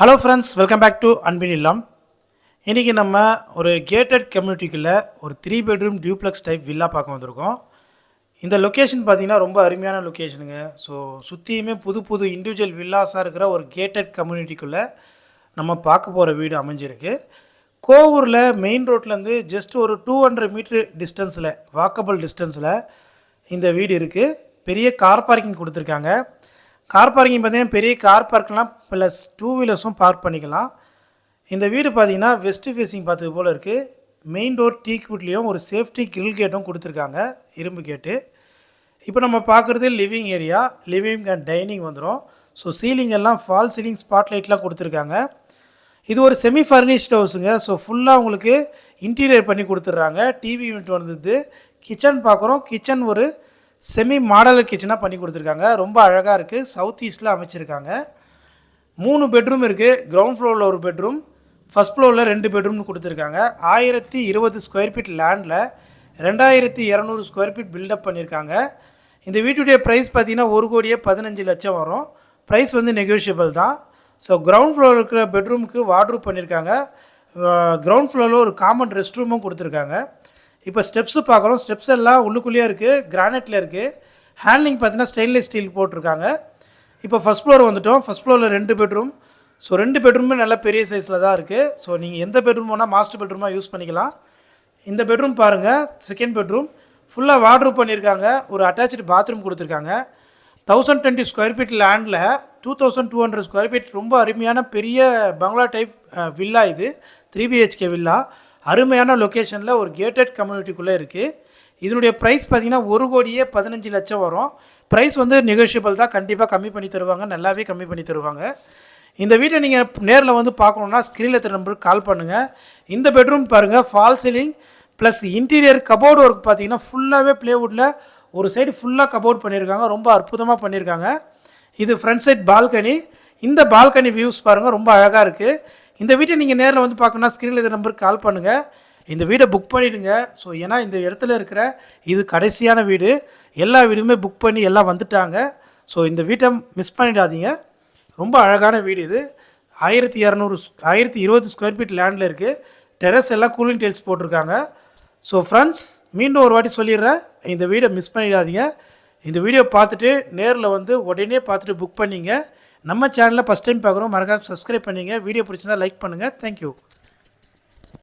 Hello friends welcome back to அன்பின் இல்லம் இன்றைக்கி நம்ம ஒரு கேட்டட் கம்யூனிட்டிக்குள்ளே ஒரு three bedroom duplex type villa பார்க்க வந்திருக்கோம். இந்த லொக்கேஷன் பார்த்தீங்கன்னா ரொம்ப அருமையான லொக்கேஷனுங்க ஸோ சுற்றியுமே புது புது இண்டிவிஜுவல் வில்லாஸாக இருக்கிற ஒரு கேட்டட் கம்யூனிட்டிக்குள்ளே நம்ம பார்க்க போகிற வீடு அமைஞ்சிருக்கு. கோவூரில் மெயின் ரோட்லேருந்து ஜஸ்ட் ஒரு டூ ஹண்ட்ரட் மீட்ரு டிஸ்டன்ஸில் வாக்கபிள் டிஸ்டன்ஸில் இந்த வீடு இருக்குது பெரிய கார் பார்க்கிங் கொடுத்துருக்காங்க. கார் பார்க்கிங் பார்த்தீங்கன்னா பெரிய கார் பார்க்கெலாம் ப்ளஸ் டூ வீலர்ஸும் பார்க் பண்ணிக்கலாம். இந்த வீடு பார்த்தீங்கன்னா வெஸ்ட் ஃபேஸிங் பார்த்தது போல் இருக்குது மெயின் டோர் டீ குட்லேயும் ஒரு சேஃப்டி கிரில் கேட்டும் கொடுத்துருக்காங்க இரும்பு கேட்டு இப்போ நம்ம பார்க்குறது living area living and dining வந்துடும் ஸோ சீலிங் எல்லாம் ஃபால் சீலிங் ஸ்பாட் லைட்லாம் கொடுத்துருக்காங்க. இது ஒரு செமி ஃபர்னிஷ்டு ஹவுஸுங்க ஸோ ஃபுல்லாக உங்களுக்கு இன்டீரியர் பண்ணி கொடுத்துட்றாங்க. டிவி யூனிட் வந்தது. கிச்சன் பார்க்குறோம். கிச்சன் ஒரு செமி மாடல் கிச்சனாக பண்ணி கொடுத்துருக்காங்க. ரொம்ப அழகாக இருக்குது சவுத் ஈஸ்டில் அமைச்சிருக்காங்க. மூணு பெட்ரூம் இருக்குது கிரவுண்ட் ஃப்ளோரில் ஒரு பெட்ரூம் ஃபஸ்ட் ஃப்ளோரில் ரெண்டு பெட்ரூம்னு கொடுத்துருக்காங்க. ஆயிரத்தி இருபது ஸ்கொயர் ஃபீட் லேண்டில் ரெண்டாயிரத்தி இரநூறு ஸ்கொயர் ஃபீட் பில்டப் பண்ணியிருக்காங்க இந்த வீட்டுடைய ப்ரைஸ் பார்த்தீங்கன்னா ஒரு கோடியே பதினஞ்சு லட்சம் வரும். ப்ரைஸ் வந்து நெகோஷியபிள் தான். ஸோ கிரவுண்ட் ஃப்ளோர் இருக்கிற பெட்ரூமுக்கு வாட்ரூப் பண்ணியிருக்காங்க கிரவுண்ட் ஃப்ளோரில் ஒரு காமன் ரெஸ்ட் ரூமும் கொடுத்துருக்காங்க. இப்போ ஸ்டெப்ஸு பார்க்குறோம். ஸ்டெப்ஸ் எல்லாம் உள்ளுக்குள்ளேயே இருக்குது கிரானைட்டில் இருக்குது ஹேண்ட்லிங் பார்த்தீங்கன்னா ஸ்டெயின்லெஸ் ஸ்டீல் போட்டிருக்காங்க. இப்போ ஃபஸ்ட் ஃப்ளோர் வந்துட்டோம். ஃபஸ்ட் ஃப்ளோரில் ரெண்டு பெட்ரூம் ஸோ ரெண்டு பெட்ரூமே நல்ல பெரிய சைஸில் தான் இருக்குது ஸோ நீங்கள் எந்த பெட்ரூம் வேணால் மாஸ்டர் பெட்ரூமாக யூஸ் பண்ணிக்கலாம். இந்த பெட்ரூம் பாருங்கள் செகண்ட் பெட்ரூம் ஃபுல்லாக வாட்ரூப் பண்ணியிருக்காங்க. ஒரு அட்டாச்சு பாத்ரூம் கொடுத்துருக்காங்க. தௌசண்ட் டுவெண்ட்டி ஸ்கொயர் ஃபீட் லேண்டில் two thousand two hundred square feet ரொம்ப அருமையான பெரிய பங்களா டைப் வில்லா இது. த்ரீ பிஹெச்கே வில்லா அருமையான லொக்கேஷனில் ஒரு கேட்டட் கம்யூனிட்டிக்குள்ளே இருக்குது இதனுடைய ப்ரைஸ் பார்த்தீங்கன்னா ஒரு கோடியே பதினஞ்சு லட்சம் வரும். ப்ரைஸ் வந்து நெகோஷியபிள் தான். கண்டிப்பாக கம்மி பண்ணி தருவாங்க. நல்லாவே கம்மி பண்ணி தருவாங்க. இந்த வீட்டை நீங்கள் நேரில் வந்து பார்க்கணுன்னா ஸ்க்ரீனில் திரு நம்பருக்கு கால் பண்ணுங்கள் இந்த பெட்ரூம் பாருங்கள் fall ceiling plus interior cupboard work பார்த்தீங்கன்னா ஃபுல்லாகவே ப்ளேவுட்டில் ஒரு சைடு ஃபுல்லாக கபோர்ட் பண்ணியிருக்காங்க ரொம்ப அற்புதமாக பண்ணியிருக்காங்க இது ஃப்ரண்ட் சைட் பால்கனி இந்த பால்கனி வியூஸ் பாருங்கள் ரொம்ப அழகாக இருக்குது இந்த வீட்டை நீங்கள் நேரில் வந்து பார்க்கணுன்னா ஸ்க்ரீனில் இந்த நம்பருக்கு கால் பண்ணுங்கள் இந்த வீடை புக் பண்ணிவிடுங்க ஸோ ஏன்னா இந்த இடத்துல இருக்கிற இது கடைசியான வீடு. எல்லா வீடுமே புக் பண்ணி எல்லாம் வந்துட்டாங்க. ஸோ இந்த வீட்டை மிஸ் பண்ணிடாதீங்க. ரொம்ப அழகான வீடு இது. ஆயிரத்தி இரநூறு ஆயிரத்தி இருபது ஸ்கொயர் ஃபீட் லேண்டில் இருக்குது டெரஸ் எல்லாம் கூலிங் டைல்ஸ் போட்டிருக்காங்க. ஸோ ஃப்ரெண்ட்ஸ் மீண்டும் ஒரு வாட்டி சொல்லிடுறேன். இந்த வீடை மிஸ் பண்ணிடாதீங்க. இந்த வீடியோ பார்த்துட்டு நேரில் வந்து உடனே பார்த்துட்டு புக் பண்ணிங்க. நம்ம சேனலில் ஃபஸ்ட் டைம் பார்க்குறோம் மறக்காம சப்ஸ்கிரைப் பண்ணிங்க. வீடியோ பிடிச்சிருந்தா லைக் பண்ணுங்கள் தேங்க்யூ